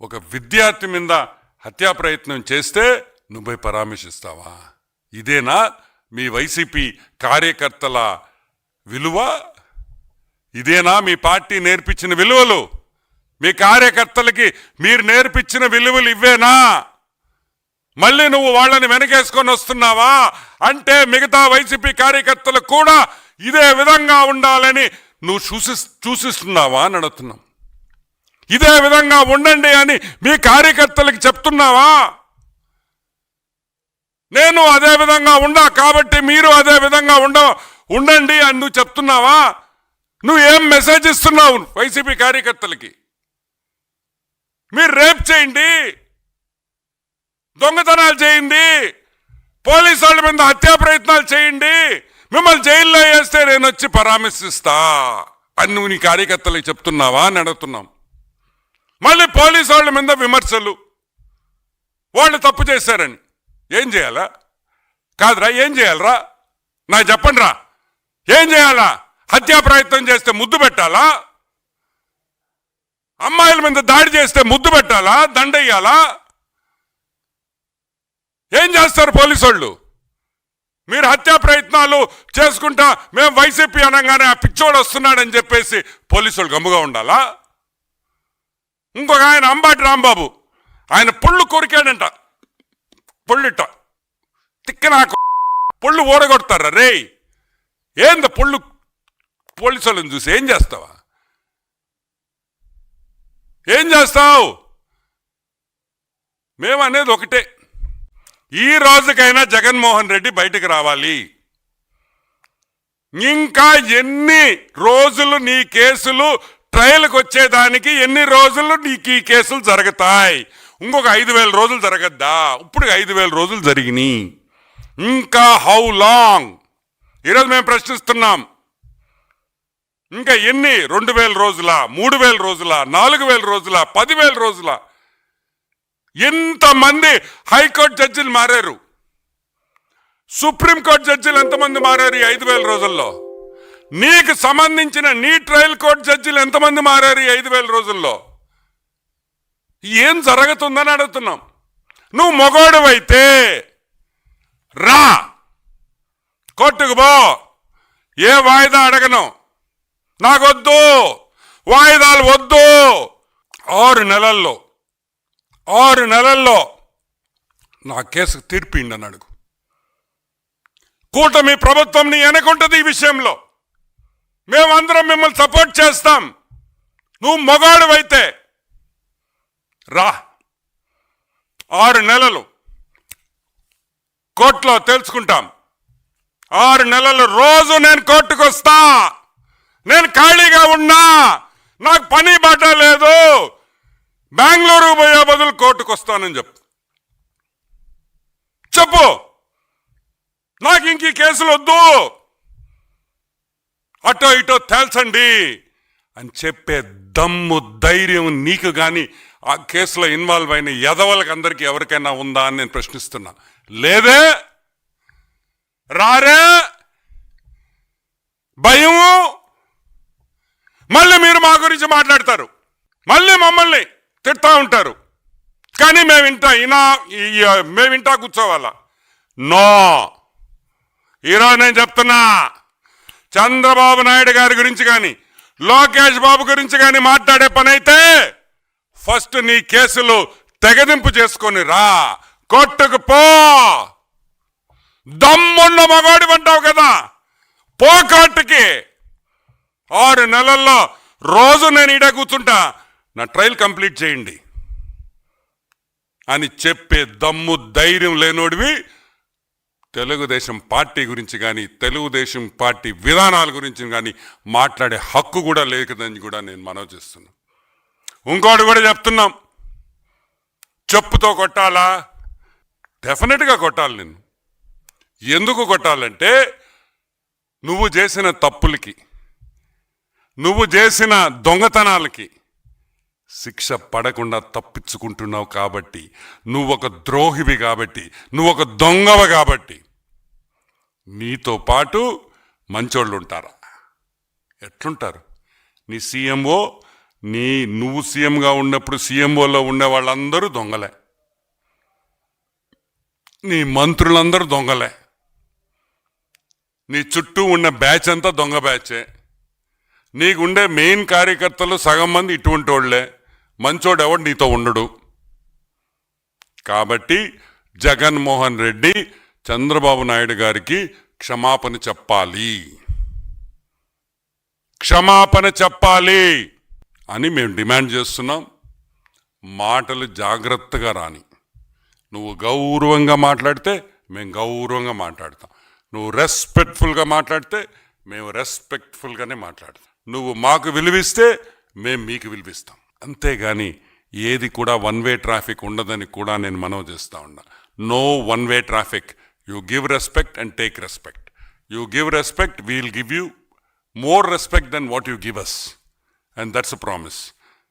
ఒక విద్యార్థి మీద హత్యా ప్రయత్నం చేస్తే నువ్వే పరామర్శిస్తావా? ఇదేనా మీ వైసీపీ కార్యకర్తల విలువ? ఇదేనా మీ పార్టీ నేర్పించిన విలువలు? మీ కార్యకర్తలకి మీరు నేర్పించిన విలువలు ఇవ్వేనా మళ్ళీ నువ్వు వాళ్ళని వెనకేసుకొని వస్తున్నావా? అంటే మిగతా వైసీపీ కార్యకర్తలు కూడా ఇదే విధంగా ఉండాలని నువ్వు చూసి చూసిస్తున్నావా అని అడుగుతున్నాం. ఇదే విధంగా ఉండండి అని మీ కార్యకర్తలకి చెప్తున్నావా? నేను అదే విధంగా ఉండా కాబట్టి మీరు అదే విధంగా ఉండ ఉండండి అని నువ్వు చెప్తున్నావా? నువ్వు ఏం మెసేజ్ ఇస్తున్నావు వైసీపీ కార్యకర్తలకి? మీరు రేప్ చేయండి. దొంగతనాలు చేయండి. పోలీసు వాళ్ళ మీద హత్యా ప్రయత్నాలు చేయండి. మిమ్మల్ని జైల్లో వేస్తే నేను వచ్చి పరామర్శిస్తా అని నువ్వు నీ కార్యకర్తలకు చెప్తున్నావా అని అడుగుతున్నాం. మళ్ళీ పోలీసు వాళ్ళ మీద విమర్శలు. వాళ్ళు తప్పు చేశారని. ఏం చేయాలా? కాదురా ఏం చేయాలరా? నాకు చెప్పండి రా ఏం చేయాలా? హత్యా ప్రయత్నం చేస్తే ముద్దు పెట్టాలా? అమ్మాయిల మీద దాడి చేస్తే ముద్దు పెట్టాలా? దండయ్యాలా? ఏం చేస్తారు పోలీసు వాళ్ళు? మీరు హత్యా ప్రయత్నాలు చేసుకుంటా మేము వైసీపీ అనగానే ఆ పిచ్చోడు వస్తున్నాడని చెప్పేసి పోలీసు వాళ్ళు గమ్ముగా ఉండాలా? ఇంకొక ఆయన అంబాటి రాంబాబు. ఆయన పొళ్ళు కొరికాడంట. పొళ్ళుట. తిక్క నాకు పొళ్ళు ఓడగొడతారా రే ఏంద పొళ్ళు పోలీసు వాళ్ళని చూసి ఏం చేస్తావా? ఏం చేస్తావు? మేము అనేది ఒకటే. ఈ రోజుకైనా జగన్మోహన్ రెడ్డి బయటకు రావాలి. ఇంకా ఎన్ని రోజులు నీ కేసులు ట్రయల్కి వచ్చేదానికి ఎన్ని రోజులు నీకు ఈ కేసులు జరుగుతాయి? ఇంకొక ఐదు వేల రోజులు జరగద్దా? ఇప్పుడు ఐదు వేల రోజులు జరిగినాయి. ఇంకా హౌ లాంగ్? ఈరోజు మేము ప్రశ్నిస్తున్నాం. ఇంకా ఎన్ని? రెండు వేల రోజుల? మూడు వేల రోజుల? నాలుగు వేల రోజుల? పదివేల రోజుల? ఎంతమంది హైకోర్టు జడ్జిలు మారారు? సుప్రీంకోర్టు జడ్జిలు ఎంతమంది మారారు ఈ ఐదు వేల రోజుల్లో? నీకు సంబంధించిన నీ ట్రయల్ కోర్ట్ జడ్జిలు ఎంతమంది మారారు ఈ ఐదు వేల రోజుల్లో? ఏం జరుగుతుందని అడుగుతున్నాం. నువ్వు మొగోడవైతే రా. కోర్టుకు పో. ఏ వాయిదా అడగను. నాకొద్దు. వాయిదాలు వద్దు. ఆరు నెలల్లో ఆరు నెలల్లో నా కేసుకు తీర్పిండి అని అడుగు. కూటమి ప్రభుత్వం నీ వెనకుంటది ఈ విషయంలో. మేమందరం మిమ్మల్ని సపోర్ట్ చేస్తాం. నువ్వు మగాడువైతే. రా. ఆరు నెలలు. కోర్టులో తెలుసుకుంటాం. ఆరు నెలలు రోజు నేను కోర్టుకు వస్తా నేను ఖాళీగా ఉన్నా. నాకు పని బాట లేదు. బెంగళూరు పోయే బదులు కోర్టుకు వస్తానని చెప్పు. చెప్పు. నాకు ఇంక ఈ కేసులు వద్దు అటో ఇటో తేల్చండి అని చెప్పే దమ్ము ధైర్యం నీకు కానీ ఆ కేసులో ఇన్వాల్వ్ అయిన ఎదవలకు అందరికీ ఎవరికైనా ఉందా అని నేను ప్రశ్నిస్తున్నా. లేదే? రారే? భయము? మళ్ళీ మీరు మా గురించి మాట్లాడతారు. మళ్ళీ మమ్మల్ని తిడతా ఉంటారు. కానీ మేము ఇంటా ఇనా మేము ఇంటా కూర్చోవాలా? నో. ఈరోజు నేను చెప్తున్నా చంద్రబాబు నాయుడు గారి గురించి కానీ లోకేష్ బాబు గురించి కానీ మాట్లాడే పని అయితే ఫస్ట్ నీ కేసులు తెగదింపు చేసుకొని రా. కొట్టుకు పో. దమ్మున్న మగాడి అంటావు కదా. పో కోర్టుకి. ఆరు నెలల్లో రోజు నేను ఈడ కూర్చుంటా. నా ట్రయల్ కంప్లీట్ చేయండి. అని చెప్పే దమ్ము ధైర్యం లేనోడివి. తెలుగుదేశం పార్టీ గురించి కానీ తెలుగుదేశం పార్టీ విధానాల గురించి కానీ మాట్లాడే హక్కు కూడా లేకదని కూడా నేను మనవి చేస్తున్నాను ఇంకోటి కూడా చెప్తున్నాం. చెప్పుతో కొట్టాలా? డెఫినెట్గా కొట్టాలి నేను ఎందుకు కొట్టాలంటే నువ్వు చేసిన తప్పులకి నువ్వు చేసిన దొంగతనాలకి శిక్ష పడకుండా తప్పించుకుంటున్నావు కాబట్టి నువ్వు ఒక ద్రోహివి కాబట్టి నువ్వు ఒక దొంగవ కాబట్టి నీతో పాటు మంచోళ్ళు ఉంటారా ఎట్లుంటారు? నీ సీఎంఓ నీ నువ్వు సీఎంగా ఉన్నప్పుడు సీఎంఓలో ఉండే వాళ్ళందరూ దొంగలే. నీ మంత్రులందరూ దొంగలే. నీ చుట్టూ ఉన్న బ్యాచ్ అంతా దొంగ బ్యాచే. నీకుండే మెయిన్ కార్యకర్తలు సగం మంది ఇటువంటి వాళ్ళే మంచోడు ఎవడు నీతో ఉండడు. కాబట్టి జగన్మోహన్ రెడ్డి చంద్రబాబు నాయుడు గారికి క్షమాపణ చెప్పాలి. క్షమాపణ చెప్పాలి అని మేము డిమాండ్ చేస్తున్నాం. మాటలు జాగ్రత్తగా రాని. నువ్వు గౌరవంగా మాట్లాడితే మేము గౌరవంగా మాట్లాడతాం. నువ్వు రెస్పెక్ట్ఫుల్గా మాట్లాడితే మేము రెస్పెక్ట్ఫుల్గానే మాట్లాడతాం. నువ్వు మాకు విలువిస్తే మేము మీకు విలువిస్తాం. అంతేగాని ఏది కూడా వన్ వే ట్రాఫిక్ ఉండదని కూడా నేను మనవి చేస్తూ ఉన్నా. No one way traffic You give respect and take respect. You give respect, we will give you more respect than what you give us. And that's a promise.